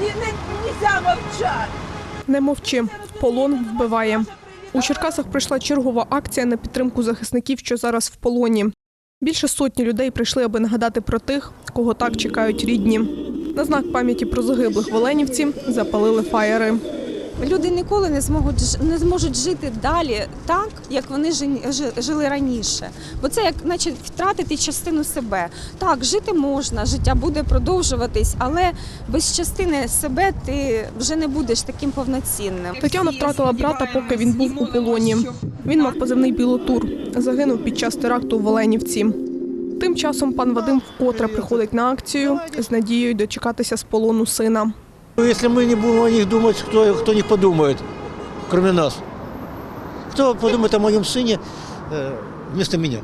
Не можна. Не мовчи, полон вбиває. У Черкасах прийшла чергова акція на підтримку захисників, що зараз в полоні. Більше сотні людей прийшли, аби нагадати про тих, кого так чекають рідні. На знак пам'яті про загиблих в Оленівці запалили фаєри. Люди ніколи не зможуть не зможуть жити далі так, як вони жи- жи- жили раніше. Бо це як наче втратити частину себе. Так, жити можна, життя буде продовжуватись, але без частини себе ти вже не будеш таким повноцінним. Тетяна втратила брата, поки він був у полоні. Він мав позивний білотур. Загинув під час теракту в Оленівці. Тим часом пан Вадим вкотре приходить на акцію з надією дочекатися з полону сина. Ну, Если мы не будем о них думать, кто, кто о них подумает, кроме нас? Кто подумает о моем сыне э, вместо меня?